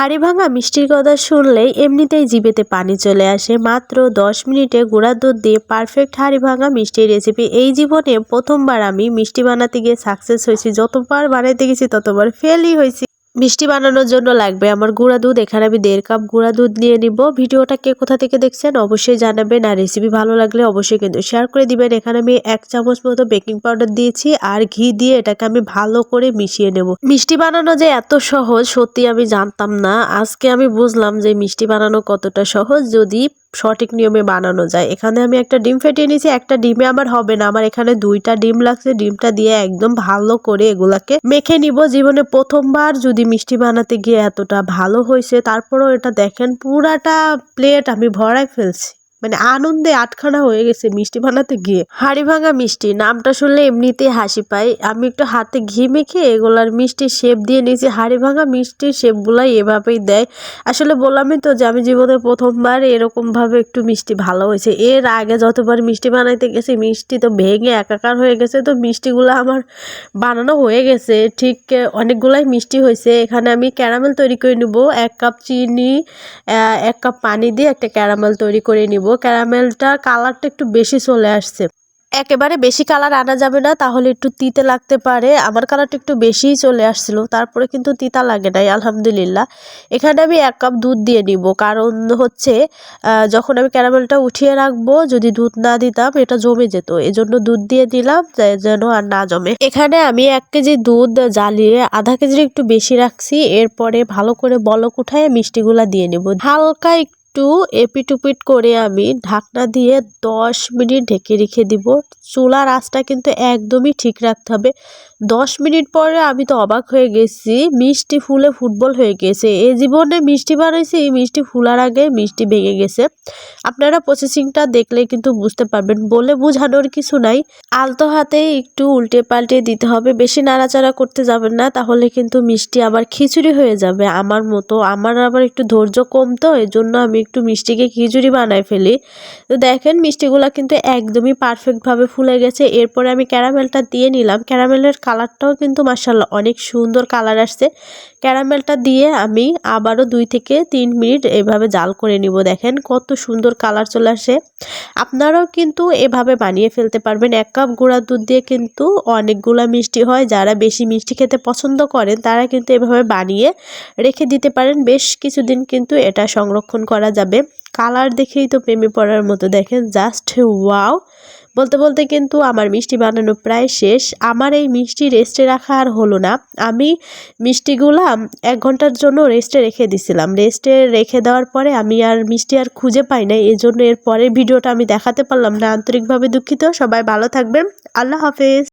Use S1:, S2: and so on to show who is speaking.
S1: হাড়ি ভাঙা মিষ্টির কথা শুনলেই এমনিতেই জিবেতে পানি চলে আসে। মাত্র দশ মিনিটে গুঁড়ার দুধ দিয়ে পারফেক্ট হাড়ি ভাঙা মিষ্টির রেসিপি। এই জীবনে প্রথমবার আমি মিষ্টি বানাতে গিয়ে সাকসেস হয়েছি। যতবার বানাইতে গেছি, ততবার ফেলই হয়েছি। মিষ্টি বানানোর জন্য লাগবে আমার গুঁড়া দুধ। এখানে আমি দেড় কাপ গুঁড়া দুধ নিয়ে নিব। ভিডিওটা কে কোথা থেকে দেখছেন অবশ্যই জানাবেন আর রেসিপি ভালো লাগলে অবশ্যই কিন্তু শেয়ার করে দিবেন। এখানে আমি এক চামচ মতো বেকিং পাউডার দিয়েছি আর ঘি দিয়ে এটাকে আমি ভালো করে মিশিয়ে নেব। মিষ্টি বানানো যে এত সহজ সত্যি আমি জানতাম না। আজকে আমি বুঝলাম যে মিষ্টি বানানো কতটা সহজ। যদি সঠিক নিয়মে বানানো যায়। এখানে আমি একটা ডিম ফেটিয়ে নিয়েছি, একটা ডিমে আমার হবে না। আমার এখানে দুইটা ডিম লাগছে, ডিমটা দিয়ে একদম ভালো করে এগুলাকে মেখে নিব। জীবনে প্রথমবার যদি মিষ্টি বানাতে গিয়ে এতটা ভালো হয়েছে, তারপরও এটা দেখেন পুরাটা প্লেট আমি ভরাই ফেলছি। মানে আনন্দে আটখানা হয়ে গেছে মিষ্টি বানাতে গিয়ে। হাড়ি ভাঙা মিষ্টি, নামটা শুনলে এমনিতেই হাসি পাই। আমি একটু হাতে ঘি মেখে এগুলার মিষ্টি শেপ দিয়ে নিয়েছি। হাড়ি ভাঙা মিষ্টির শেপগুলাই এভাবেই দেয়। আসলে বললামই তো যে আমি জীবনে প্রথমবার এরকমভাবে একটু মিষ্টি ভালো হয়েছে। এর আগে যতবার মিষ্টি বানাইতে গেছি, মিষ্টি তো ভেঙে একাকার হয়ে গেছে। তো মিষ্টিগুলো আমার বানানো হয়ে গেছে। ঠিক অনেকগুলাই মিষ্টি হয়েছে। এখানে আমি ক্যারামেল তৈরি করে নিব। এক কাপ চিনি এক কাপ পানি দিয়ে একটা ক্যারামেল তৈরি করে নিব। ক্যারামেলটা কালারটা একটু বেশি চলে আসছে। একেবারে বেশি কালার আনা যাবে না, তাহলে একটু তিতে লাগতে পারে। আমার কালারটা একটু বেশিই চলে আসছিল, তারপরে কিন্তু তিতা লাগে নাই, আলহামদুলিল্লাহ। এখানে আমি এক কাপ দুধ দিয়ে নিব, কারণ হচ্ছে যখন আমি ক্যারামেলটা উঠিয়ে রাখব, যদি দুধ না দিতাম, এটা জমে যেত। এজন্য দুধ দিয়ে দিলাম যেন আর না জমে। এখানে আমি এক কেজি দুধ জ্বালিয়ে আধা কেজির একটু বেশি রাখছি, এরপরে ভালো করে বলক উঠায় মিষ্টিগুলা দিয়ে নেব। হালকা একটু এপিটুপিট করে আমি ঢাকনা দিয়ে দশ মিনিট ঢেকে রেখে দিব। চুলার আঁচটা কিন্তু একদমই ঠিক রাখতে হবে। দশ মিনিট পরে আমি তো অবাক হয়ে গেছি, মিষ্টি ফুলে ফুটবল হয়ে গেছে। এই জীবনে মিষ্টি বানাইছি, এই মিষ্টি ফুলার আগে মিষ্টি ভেঙে গেছে। আপনারা প্রসেসিংটা দেখলে কিন্তু বুঝতে পারবেন, বলে বোঝানোর কিছু নাই। আলতো হাতে একটু উল্টে পাল্টে দিতে হবে, বেশি নাড়াচাড়া করতে যাবেন না, তাহলে কিন্তু মিষ্টি আবার খিচুড়ি হয়ে যাবে। আমার মতো, আমার আবার একটু ধৈর্য কম তো এই জন্য আমি একটু মিষ্টিকে খিচুড়ি বানায় ফেলি। তো দেখেন, মিষ্টিগুলো কিন্তু একদমই পারফেক্টভাবে ফুলে গেছে। এরপরে আমি ক্যারামেলটা দিয়ে নিলাম। ক্যারামেলের কালারটাও কিন্তু মার্শাল্লাহ অনেক সুন্দর কালার আসছে। ক্যারামেলটা দিয়ে আমি আবারও দুই থেকে তিন মিনিট এভাবে জাল করে নিব। দেখেন, কত সুন্দর কালার চলে আসে। আপনারাও কিন্তু এভাবে বানিয়ে ফেলতে পারবেন। এক কাপ গুঁড়া দুধ দিয়ে কিন্তু অনেকগুলো মিষ্টি হয়। যারা বেশি মিষ্টি খেতে পছন্দ করেন, তারা কিন্তু এভাবে বানিয়ে রেখে দিতে পারেন। বেশ কিছুদিন কিন্তু এটা সংরক্ষণ করা যাবে। কালার দেখেই তো প্রেমে পড়ার মতো। দেখেন জাস্ট ওয়াও বলতে বলতে কিন্তু আমার মিষ্টি বানানো প্রায় শেষ। আমার এই মিষ্টি রেস্টে রাখা আর হলো না। আমি মিষ্টিগুলা এক ঘণ্টার জন্য রেস্টে রেখে দিছিলাম। রেস্টে রেখে দেওয়ার পরে আমি আর মিষ্টি আর খুঁজে পাই না এই জন্য এর পরের ভিডিওটা আমি দেখাতে পারলাম না। আন্তরিকভাবে দুঃখিত। সবাই ভালো থাকবেন। আল্লাহ হাফেজ।